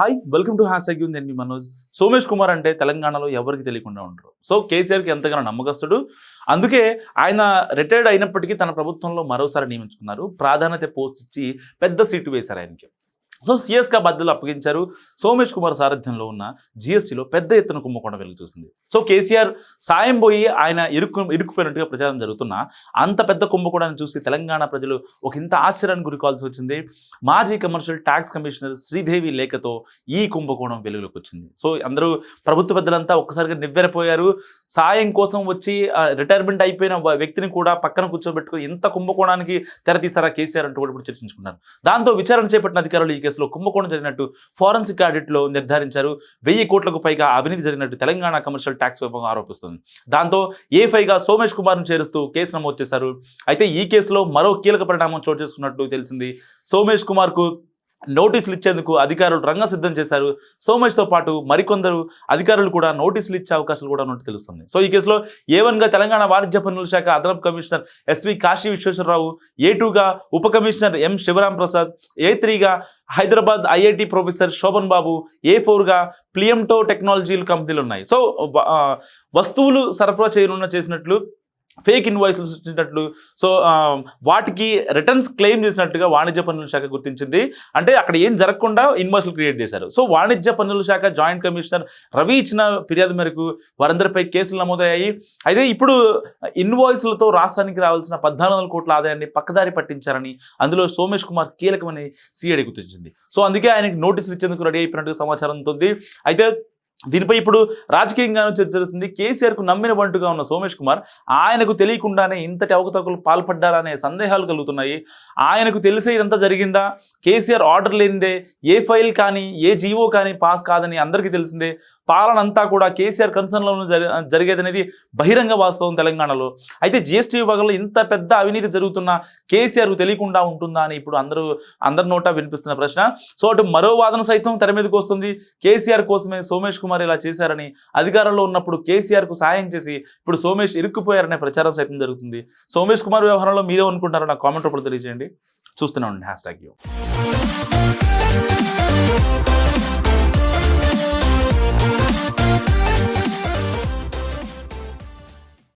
Hi welcome to hashtag నేను మీ మనోజ్. సోమేష్ కుమార్ అంటే తెలంగాణలో ఎవరికి తెలియకుండా ఉంటారు సో కేసీఆర్కి ఎంతగానో నమ్మకస్తుడు. అందుకే ఆయన రిటైర్డ్ అయినప్పటికీ తన ప్రభుత్వంలో మరోసారి నియమించుకున్నారు. ప్రాధాన్యత పోస్ట్ ఇచ్చి పెద్ద సీటు వేశారు ఆయనకి. సో సిఎస్కా బాధ్యతలు అప్పగించారు. సోమేష్ కుమార్ సారథ్యంలో ఉన్న జిఎస్టీలో పెద్ద ఎత్తున కుంభకోణం వెలుగు చూసింది. సో కేసీఆర్ సాయం పోయి ఆయన ఇరుక్కు ఇరుక్కుపోయినట్టుగా ప్రచారం జరుగుతున్నా అంత పెద్ద కుంభకోణాన్ని చూసి తెలంగాణ ప్రజలు ఒక ఇంత ఆశ్చర్యానికి గురికాల్సి వచ్చింది. మాజీ కమర్షియల్ ట్యాక్స్ కమిషనర్ శ్రీదేవి లేఖతో ఈ కుంభకోణం వెలుగులోకి వచ్చింది. సో అందరూ ప్రభుత్వ పెద్దలంతా ఒక్కసారిగా నివ్వెరపోయారు. సాయం కోసం వచ్చి రిటైర్మెంట్ అయిపోయిన వ్యక్తిని కూడా పక్కన కూర్చోబెట్టుకుని ఇంత కుంభకోణానికి తెరతీసారా కేసీఆర్ అంటూ కూడా ఇప్పుడు చర్చించుకున్నారు. దాంతో విచారణ చేపట్టిన అధికారులు ఈ కేసులో కుంభకోణం జరిగినట్టు ఫారెన్సిక్ ఆడిట్లో నిర్ధారించారు. వెయ్యి కోట్లకు పైగా అవినీతి జరిగినట్టు తెలంగాణ కమర్షియల్ ట్యాక్స్ విభాగం ఆరోపిస్తుంది. దాంతో ఏ ఫైగా సోమేష్ కుమార్ను చేరుస్తూ కేసు నమోదు చేశారు. అయితే ఈ కేసులో మరో కీలక పరిణామం చోటు చేసుకున్నట్టు తెలిసింది. సోమేష్ కుమార్కు నోటీసులు ఇచ్చేందుకు అధికారులు రంగం సిద్ధం చేశారు. సోమేష్తో పాటు మరికొందరు అధికారులు కూడా నోటీసులు ఇచ్చే అవకాశాలు కూడా ఉన్నట్టు తెలుస్తుంది. సో ఈ కేసులో ఏ వన్గా తెలంగాణ వాణిజ్య పన్నుల శాఖ అదనపు commissioner SV Kashi Visweswararao A టూగా ఉప commissioner M Sivaram Prasad A త్రీగా Hyderabad IIT professor Sobhan Babu A ఫోర్గా ప్లియంటో టెక్నాలజీలు కంపెనీలు ఉన్నాయి. సో వస్తువులు సరఫరా చేయనున్న చేసినట్లు ఫేక్ ఇన్వాయిస్లు సృష్టించినట్లు. సో వాటికి రిటర్న్స్ క్లెయిమ్ చేసినట్టుగా వాణిజ్య పన్నుల శాఖ గుర్తించింది. అంటే అక్కడ ఏం జరగకుండా ఇన్వాయిస్లు క్రియేట్ చేశారు. సో వాణిజ్య పన్నుల శాఖ జాయింట్ కమిషనర్ రవి ఇచ్చిన ఫిర్యాదు మేరకు వారందరిపై కేసులు నమోదయ్యాయి. అయితే ఇప్పుడు ఇన్వాయిస్లతో రాష్ట్రానికి రావాల్సిన పద్నాలుగు వందల కోట్ల ఆదాయాన్ని పక్కదారి పట్టించారని అందులో సోమేష్ కుమార్ కీలకమని సిఐడి గుర్తించింది. సో అందుకే ఆయనకి నోటీసులు ఇచ్చేందుకు రెడీ అయిపోయినట్టుగా సమాచారం ఉంటుంది అయితే దీనిపై ఇప్పుడు రాజకీయంగానూ చర్చ జరుగుతుంది. కేసీఆర్కు నమ్మిన వంటుగా ఉన్న సోమేష్ కుమార్ ఆయనకు తెలియకుండానే ఇంతటి అవకతవకలు పాల్పడ్డారనే సందేహాలు కలుగుతున్నాయి. ఆయనకు తెలిసే ఇదంతా జరిగిందా? కేసీఆర్ ఆర్డర్ లేనిదే ఏ ఫైల్ కానీ ఏ జీవో కానీ పాస్ కాదని అందరికీ తెలిసిందే. పాలన అంతా కూడా కేసీఆర్ కన్సర్న్లోనూ జరి జరిగేదనేది బహిరంగ వాస్తవం తెలంగాణలో. అయితే జిఎస్టీ విభాగంలో ఇంత పెద్ద అవినీతి జరుగుతున్న కేసీఆర్కు తెలియకుండా ఉంటుందా అని ఇప్పుడు అందరూ అందరి నోట వినిపిస్తున్న ప్రశ్న. సో అటు మరో వాదన సైతం తెర మీదకి వస్తుంది. కేసీఆర్ కోసమే సోమేష్ కుమార్ కుమార్ ఇలా చేశారని అధికారంలో ఉన్నప్పుడు కేసీఆర్కు సాయం చేసి ఇప్పుడు సోమేష్ ఇరుక్కుపోయారనే ప్రచారం సైతం జరుగుతుంది. సోమేష్ కుమార్ వ్యవహారంలో మీరే అనుకుంటారో నాకు కామెంట్ రూపంలో తెలియజేయండి. చూస్తూనే ఉండండి. Hash tag you